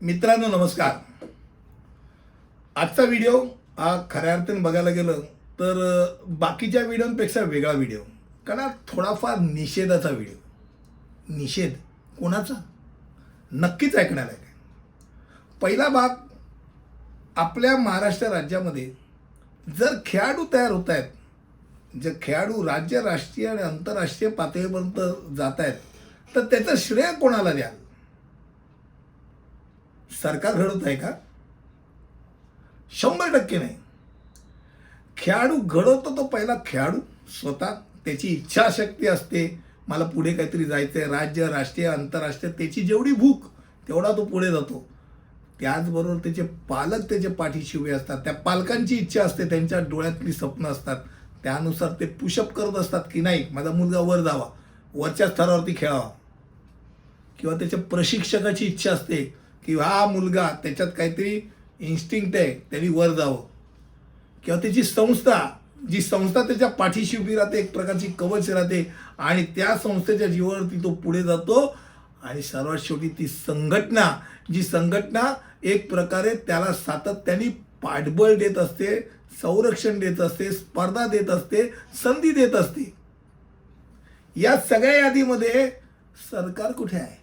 मित्रांनो नमस्कार. आजचा व्हिडिओ हा खऱ्या अर्थाने बघायला गेलं तर बाकीच्या व्हिडिओंपेक्षा वेगळा व्हिडिओ कारण थोडाफार निषेधाचा व्हिडिओ निषेध कोणाचा? नक्कीच ऐकणार आहे. पहिला भाग आपल्या महाराष्ट्र राज्यामध्ये जर खेळाडू तयार होत आहेत जर खेळाडू राज्य राष्ट्रीय आणि आंतरराष्ट्रीय पातळीपर्यंत जात आहेत तर त्याचं श्रेय कोणाला द्याल? सरकार घडवत आहे का? शंभर टक्के नाही. खेळाडू घडवतो तो पहिला खेळाडू स्वतः त्याची इच्छाशक्ती असते. मला पुढे काहीतरी जायचं आहे राज्य राष्ट्रीय आंतरराष्ट्रीय त्याची जेवढी भूक तेवढा तो पुढे जातो. त्याचबरोबर त्याचे पालक त्याचे पाठीशी उभे असतात. त्या पालकांची इच्छा असते त्यांच्या डोळ्यातली स्वप्न असतात. त्यानुसार ते पुशअप करत असतात की नाही माझा मुलगा वर जावा वरच्या स्तरावरती खेळावा. किंवा त्याच्या प्रशिक्षकाची इच्छा असते की हा मुलगा त्याच्यात काहीतरी इन्स्टिंक्ट आहे त्यांनी वर जावं. किंवा त्याची संस्था जी संस्था त्याच्या पाठीशी उभी राहते एक प्रकारची कवच राहते आणि त्या संस्थेच्या जीवावरती तो पुढे जातो. आणि सर्वात शेवटी ती संघटना जी संघटना एक प्रकारे त्याला सातत्याने पाठबळ देत असते संरक्षण देत असते स्पर्धा देत असते संधी देत असते. या सगळ्या यादीमध्ये सरकार कुठे आहे?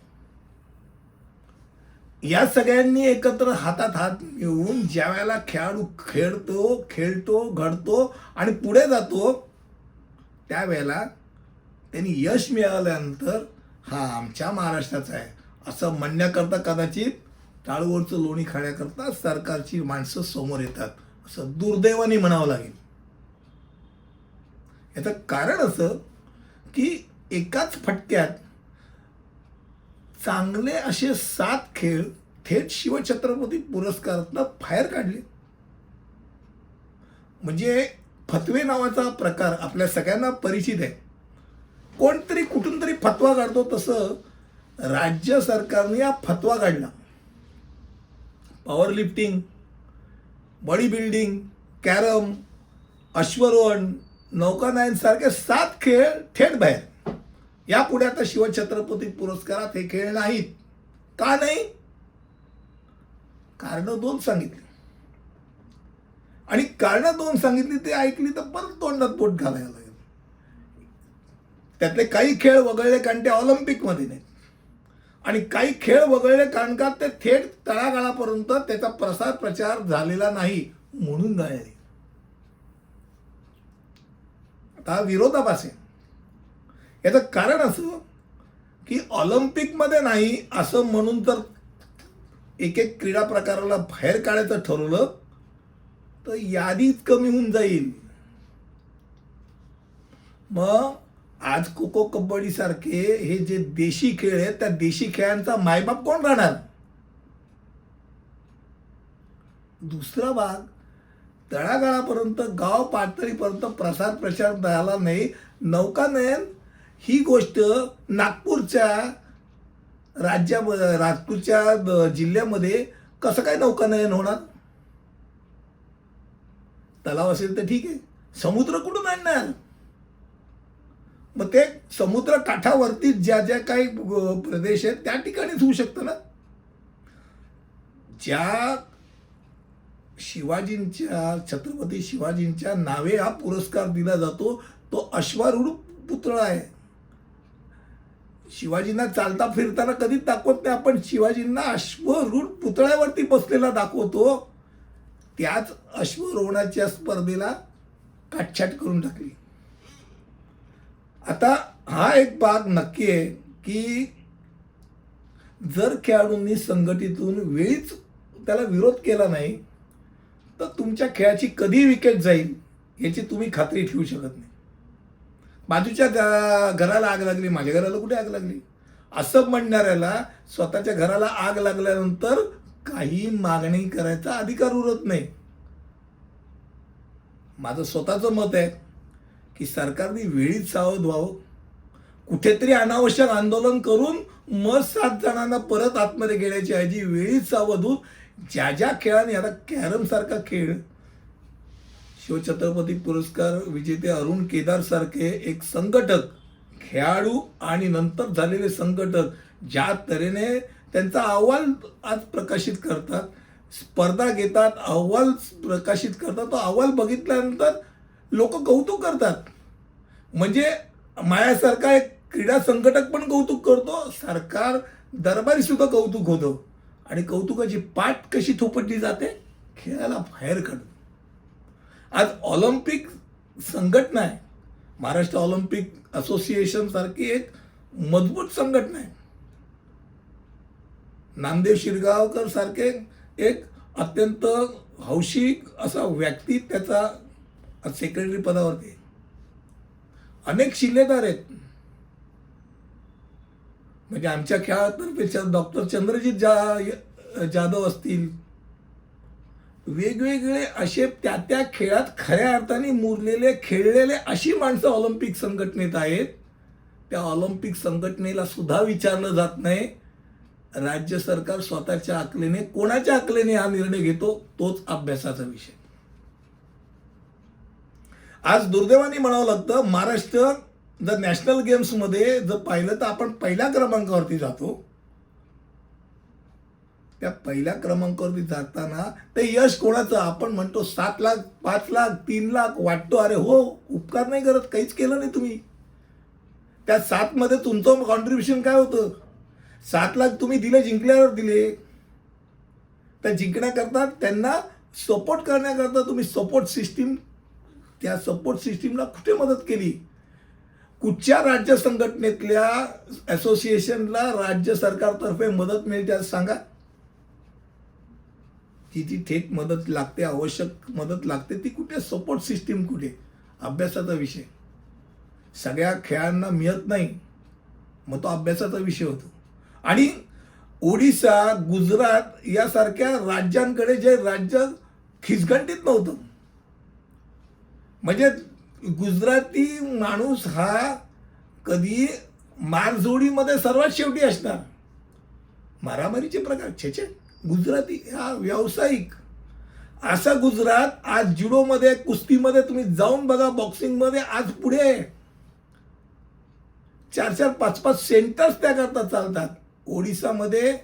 या सगळ्यांनी एकत्र हातात हात मिळवून ज्या वेळेला खेळाडू खेळतो खेळतो घडतो आणि पुढे जातो त्यावेळेला त्यांनी यश मिळाल्यानंतर हा आमच्या महाराष्ट्राचा आहे. असं म्हणण्याकरता कदाचित टाळूवरचं लोणी खाण्याकरता सरकारची माणसं समोर येतात. असं दुर्दैवाने म्हणावं लागेल. याचं कारण असं की एकाच फटक्यात चांगले असे सात खेळ थेट शिवछत्रपती पुरस्कारातनं बाहेर काढले. म्हणजे फतवे नावाचा प्रकार आपल्या सगळ्यांना परिचित आहे. कोणतरी कुठून तरी फतवा काढतो तसं राज्य सरकारने हा फतवा काढला. Power lifting body building carrom अश्वरोहण नौकानयन सारखे सात खेळ थेट बाहेर. यापुढे आता शिवछत्रपती पुरस्कारात हे खेळ नाहीत. का नाही? कारण दोन सांगितली. आणि कारण दोन सांगितली ते ऐकली तर परत तोंडात पोट घालायला लागेल. त्यातले काही खेळ वगळले कारण ते ऑलिम्पिकमध्ये नाहीत. आणि काही खेळ वगळले कारण का ते थेट तळागाळापर्यंत त्याचा प्रसार प्रचार झालेला नाही म्हणून नाही. आता विरोधाभास. आहे याचं कारण असं की ऑलिम्पिकमध्ये नाही असं म्हणून तर एक एक क्रीडा प्रकाराला बाहेर काढायचं ठरवलं तर यादीच कमी होऊन जाईल. मग आज खो खो कबड्डी सारखे हे जे देशी खेळ आहेत त्या देशी खेळांचा मायबाप कोण राहणार? दुसरा भाग तळागाळापर्यंत गाव पातळीपर्यंत प्रसार प्रचार झाला नाही नौकानयन ही गोष्ट नागपूरच्या राज्यामध्ये नागपूरच्या जिल्ह्यामध्ये कसं काय नौकानयन होणार? तलाव असेल तर ठीक आहे. समुद्र कुठून आणणार? मग ते समुद्र काठावरती ज्या ज्या काही प्रदेश आहेत त्या ठिकाणीच होऊ शकतं ना? ज्या शिवाजींच्या छत्रपती शिवाजींच्या नावे हा पुरस्कार दिला जातो तो अश्वारूढ पुतळा आहे. शिवाजींना चालता फिरताना कधीच दाखवत नाही. आपण शिवाजींना अश्वरूढ पुतळ्यावरती बसलेला दाखवतो. त्याच अश्वरोहणाच्या स्पर्धेला काटछाट करून टाकली. आता हा एक भाग नक्की आहे की जर खेळाडूंनी संघटीतून वेळीच त्याला विरोध केला नाही तर तुमच्या खेळाची कधी विकेट जाईल याची तुम्ही खात्री ठेवू शकत नाही. बाजूच्या घराला आग लागली माझ्या घराला कुठे आग लागली? असं म्हणणाऱ्याला स्वतःच्या घराला आग लागल्यानंतर काही मागणी करायचा अधिकार उरत नाही. माझं स्वतःचं मत आहे की सरकारने वेळीच सावध व्हावं. कुठेतरी अनावश्यक आंदोलन करून मग सात जणांना परत आतमध्ये गेल्याची ऐवजी वेळीच सावध होऊन ज्या ज्या खेळाने आता कॅरम सारखा खेळ शिवछत्रपती पुरस्कार विजेते अरुण केदारसारखे एक संघटक खेळाडू आणि नंतर झालेले संघटक ज्या तऱ्हेने त्यांचा अहवाल आज प्रकाशित करतात स्पर्धा घेतात अहवाल प्रकाशित करतात तो अहवाल बघितल्यानंतर लोक कौतुक करतात. म्हणजे माझ्यासारखा एक क्रीडा संघटक पण कौतुक करतो सरकार दरबारीसुद्धा कौतुक होतं. आणि कौतुकाची पाठ कशी थोपटली जाते? खेळाला बाहेर काढतो आज ऑलिम्पिक संघटना आहे. महाराष्ट्र ऑलिम्पिक असोसिएशन सारखी एक मजबूत संघटना आहे. नामदेव शिरगावकर सारखे एक अत्यंत हौशी असा व्यक्ती त्याचा सेक्रेटरी पदावरती अनेक शिल्लेदार आहेत. म्हणजे आमच्या खेळातर्फे डॉक्टर चंद्रजीत जा जाधव असतील वेगवेगळे असे त्या त्या खेळात खऱ्या अर्थाने मुरलेले खेळलेले अशी माणसं ऑलिम्पिक संघटनेत आहेत. त्या ऑलिम्पिक संघटनेला सुद्धा विचारलं जात नाही. राज्य सरकार स्वतःच्या आकलेने कोणाच्या आकलेने हा निर्णय घेतो तोच अभ्यासाचा विषय. आज दुर्दैवाने म्हणावं लागतं महाराष्ट्र जर नॅशनल गेम्समध्ये जर पाहिलं तर आपण पहिल्या क्रमांकावरती जातो. त्या पहिल्या क्रमांकावरती जाताना ते यश कोणाचं? आपण म्हणतो सात लाख पाच लाख तीन लाख वाटतो. अरे हो उपकार नाही करत. काहीच केलं नाही तुम्ही. त्या सातमध्ये तुमचं कॉन्ट्रीब्युशन काय होतं? सात लाख तुम्ही दिले जिंकल्यावर दिले. त्या जिंकण्याकरता त्यांना सपोर्ट करण्याकरता तुम्ही सपोर्ट सिस्टीम त्या सपोर्ट सिस्टीमला कुठे मदत केली? कुठच्या राज्य संघटनेतल्या असोसिएशनला राज्य सरकारतर्फे मदत मिळते असं सांगा? ती जी थेट मदत लागते आवश्यक मदत लागते ती कुठे? सपोर्ट सिस्टीम कुठे? अभ्यासाचा विषय. सगळ्या खेळांना मिळत नाही मग तो अभ्यासाचा विषय होतो. आणि ओडिसा गुजरात यासारख्या राज्यांकडे जे राज्य खिचगंटीत नव्हतं. म्हणजे गुजराती माणूस हा कधी मारजोडीमध्ये सर्वात शेवटी असणार. मारामारीचे प्रकार छे छे. गुजराती हा व्यावसायिक. असा गुजरात आज जुडोमध्ये कुस्तीमध्ये तुम्ही जाऊन बघा बॉक्सिंगमध्ये आज पुढे आहे. चार चार पाच पाच सेंटर्स त्याकरता चालतात. ओडिसामध्ये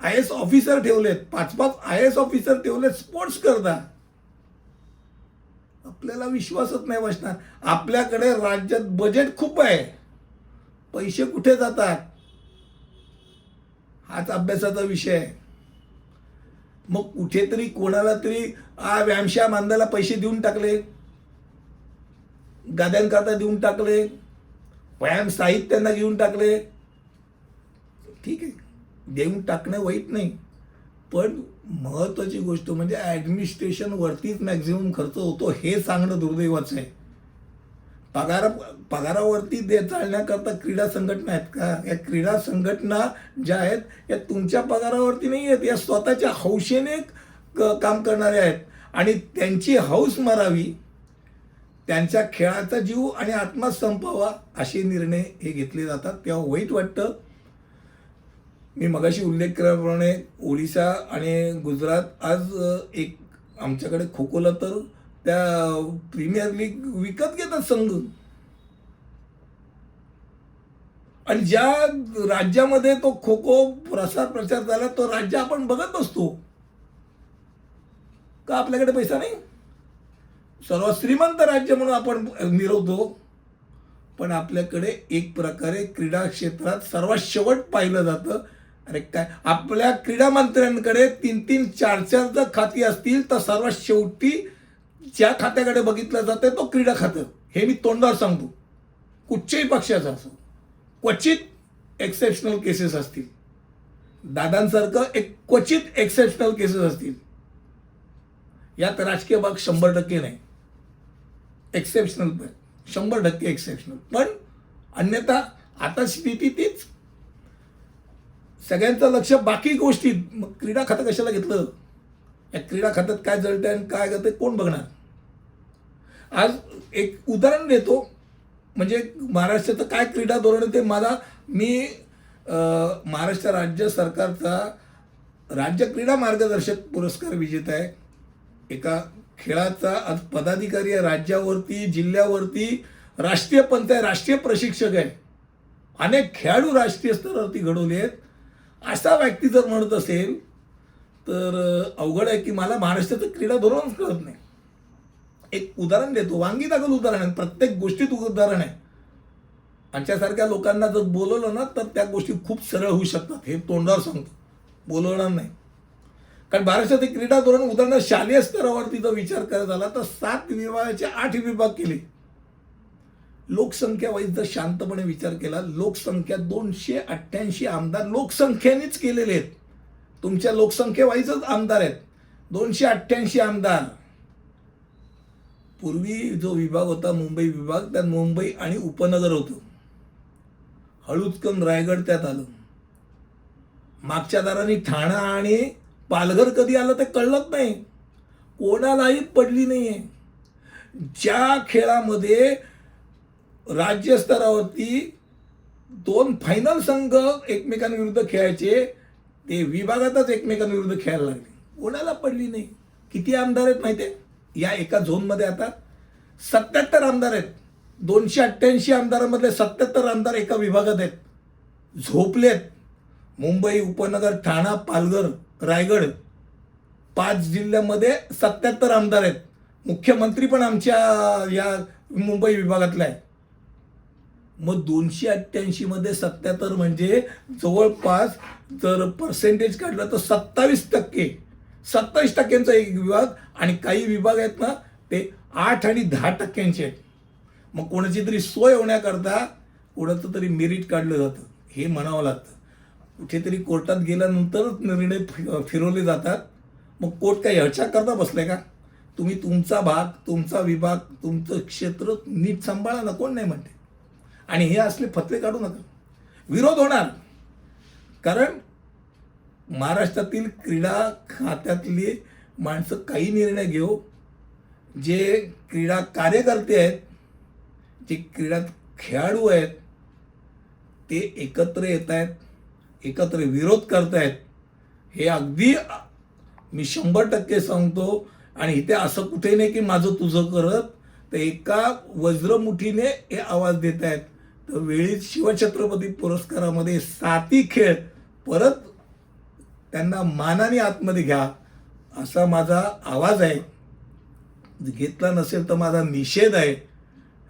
आय एस ऑफिसर ठेवलेत. पाच पाच आय एस ऑफिसर ठेवलेत स्पोर्ट्स करता. आपल्याला विश्वासच नाही बसणार. आपल्याकडे राज्यात बजेट खूप आहे. पैसे कुठे जातात? हाच अभ्यासाचा विषय आहे. मग कुठेतरी कोणाला तरी आ व्यामशा मानदाला पैसे देऊन टाकले. गाद्यांकरता देऊन टाकले. व्यायाम साहित्यांना घेऊन टाकले. ठीक आहे. देऊन टाकणं वाईट नाही. पण महत्त्वाची गोष्ट म्हणजे ॲडमिनिस्ट्रेशनवरतीच मॅक्झिमम खर्च होतो हे सांगणं दुर्दैवाचं आहे. पगार पगारावरती दे चालण्याकरता क्रीडा संघटना आहेत का? या क्रीडा संघटना ज्या आहेत या तुमच्या पगारावरती नाही आहेत या स्वतःच्या हौशेने क- काम करणारे आहेत. आणि त्यांची हौस मारावी त्यांच्या खेळाचा जीव आणि आत्मा संपावा असे निर्णय हे घेतले जातात. तेव्हा वाईट वाटतं. मी मगाशी उल्लेख केल्याप्रमाणे ओडिशा आणि गुजरात आज एक आमच्याकडे खो खोला तर त्या प्रीमियर लीग विकत घेतात संघ. आणि ज्या राज्यामध्ये तो खो खो प्रसार प्रचार झाला तो राज्य आपण बघत बसतो. का आपल्याकडे पैसा नाही? सर्वात श्रीमंत राज्य म्हणून आपण मिरवतो. पण आपल्याकडे एक प्रकारे क्रीडा क्षेत्रात सर्वात शेवट पाहिलं जातं. अरे काय? आपल्या क्रीडा मंत्र्यांकडे तीन तीन चार चार जर खाती असतील तर सर्वात शेवटी ज्या खात्याकडे बघितलं जातं तो क्रीडा खातं. हे मी तोंडावर सांगतो. कुठच्याही पक्षाचं असो. क्वचित एक्सेप्शनल केसेस असतील. दादांसारखं एक क्वचित एक्सेप्शनल केसेस असतील. यात राजकीय भाग शंभर टक्के नाही. एक्सेप्शनल पण. शंभर टक्के एक्सेप्शनल पण अन्यथा आता स्थिती तीच. सगळ्यांचं लक्ष बाकी गोष्टीत मग क्रीडा खातं कशाला घेतलं? या क्रीडा खात्यात काय जळतंय आणि काय करते कोण बघणार? आज एक उदाहरण देतो. म्हणजे महाराष्ट्राचं काय क्रीडा धोरण आहे ते मला मी महाराष्ट्र राज्य सरकारचा राज्य क्रीडा मार्गदर्शक पुरस्कार विजेता आहे. एका खेळाचा आज पदाधिकारी आहे राज्यावरती जिल्ह्यावरती राष्ट्रीय पंच आहे राष्ट्रीय प्रशिक्षक आहे. अनेक खेळाडू राष्ट्रीय स्तरावरती घडवले आहेत. असा व्यक्ती जर म्हणत असेल तर अवघड आहे की मला महाराष्ट्राचं क्रीडा धोरणच कळत नाही. एक उदाहरण देतो. वांगी दाखल उदाहरण आहे. प्रत्येक गोष्टीत उदाहरण आहे. आमच्यासारख्या लोकांना जर बोलवलं ना तर त्या गोष्टी खूप सरळ होऊ शकतात. हे तोंडावर सांगतो. बोलवणार नाही. कारण महाराष्ट्रात क्रीडा धोरण उदाहरण शालेय स्तरावरती जर विचार करत आला तर सात विभागाचे आठ विभाग केले. लोकसंख्या वाईज जर शांतपणे विचार केला लोकसंख्या दोनशे अठ्ठ्याऐंशी आमदार लोकसंख्येनेच केलेले आहेत. तुमच्या लोकसंख्येवाईजच आमदार आहेत. दोनशे अठ्ठ्याऐंशी आमदार. पूर्वी जो विभाग होता मुंबई विभाग त्यात मुंबई आणि उपनगर होतं. हळूचकम रायगड त्यात आलं. मागच्या दाराने ठाणा आणि पालघर कधी आलं ते कळलंच नाही. कोणालाही पडली नाहीये. ज्या खेळामध्ये राज्यस्तरावरती दोन फायनल संघ एकमेकांविरुद्ध खेळायचे ते विभागातच एकमेकांविरुद्ध खेळायला लागले. कोणाला पडली नाही. किती आमदार आहेत माहिती आहे या एका झोनमध्ये आता सत्याहत्तर आमदार आहेत. दोनशे अठ्ठ्याऐंशी आमदारांमधले सत्याहत्तर आमदार एका विभागात आहेत. झोपलेत मुंबई उपनगर ठाणा पालघर रायगड पाच जिल्ह्यामध्ये सत्याहत्तर आमदार आहेत. मुख्यमंत्री पण आमच्या या मुंबई विभागातला आहे मग दोनशे अठ्ठ्याऐंशीमध्ये सत्याहत्तर म्हणजे जवळपास जर पर्सेंटेज काढलं तर सत्तावीस टक्के. सत्तावीस टक्क्यांचा एक विभाग आणि काही विभाग आहेत ना ते आठ आणि दहा टक्क्यांचे आहेत. मग कोणाची तरी सोय होण्याकरता कोणाचं तरी मेरिट काढलं जातं हे म्हणावं लागतं. कुठेतरी कोर्टात गेल्यानंतरच निर्णय फि- फिरवले जातात. मग कोर्ट काय ह्याच्या करता बसले का? तुम्ही तुमचा भाग तुमचा विभाग तुमचं क्षेत्र नीट सांभाळा ना कोण नाही म्हणते. आणि हे असले फतवे काढू नका. विरोध होणार. कारण महाराष्ट्रातील क्रीडा खात्यातली माणसं काही निर्णय घेऊ जे क्रीडा कार्यकर्ते आहेत जे क्रीडा खेळाडू आहेत ते एकत्र येत आहेत एकत्र विरोध करत आहेत. हे अगदी मी शंभर टक्के सांगतो आणि इथे असं कुठे नाही की माझं तुझं करत तर एका वज्रमुठीने हे आवाज देत आहेत. वेळीच शिवछत्रपती पुरस्कारामध्ये साती खेळ. परत त्यांना मानाने आतमध्ये घ्या असा माझा आवाज आहे. घेतला नसेल तर माझा निषेध आहे.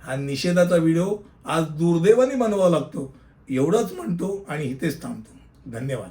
हा निषेधाचा व्हिडिओ आज दुर्दैवाने बनवावा लागतो. एवढंच म्हणतो आणि इथेच थांबतो. धन्यवाद.